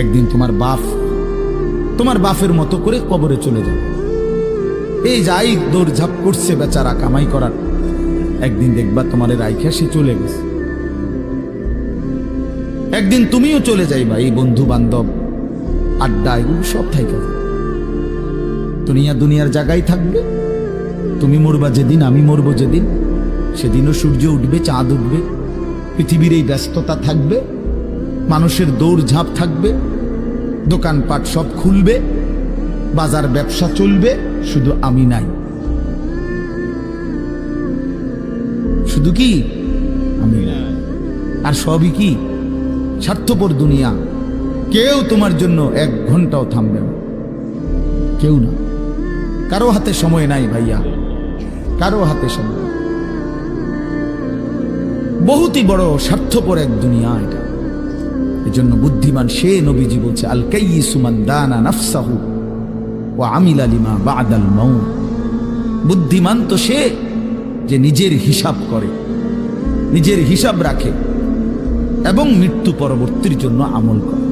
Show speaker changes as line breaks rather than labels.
একদিন তোমার বাপ, তোমার বাপের মতো করে কবরে চলে যাবে। এই যাই দৌড়ঝাপ করছে বেচারা কামাই করার। একদিন দেখবা তোমার রাইখা সে চলে গেছে। একদিন তুমিও চলে যাইবা এই বন্ধু বান্ধব আড্ডা এগুলো সব থাইকা দুনিয়া দুনিয়ার জায়গায় থাকবে, তুমি মরবা যেদিন, আমি মরবো যেদিন, সেদিনও সূর্য উঠবে, চাঁদ উঠবে, পৃথিবীর এই ব্যস্ততা থাকবে। মানুষের দৌড়ঝাঁপ থাকবে, দোকানপাট সব খুলবে, বাজার ব্যবসা চলবে, শুধু আমি নাই। শুধু কি? আমি আর সবই কি? স্বার্থপর দুনিয়া। কেউ তোমার জন্য এক ঘন্টাও থামবে না। কেউ না। কারও হাতে সময় নাই ভাইয়া। কারও হাতে সময় বহুতই বড় স্বার্থপর এক দুনিয়া এটা। এজন্য বুদ্ধিমান সে নবীজি বলছে আল কাই দানা নাফসাহু ও আমিল আলিমা বাদাল মৌ বুদ্ধিমান তো সে যে নিজের হিসাব করে, নিজের হিসাব রাখে এবং মৃত্যু পরবর্তীর জন্য আমল করে।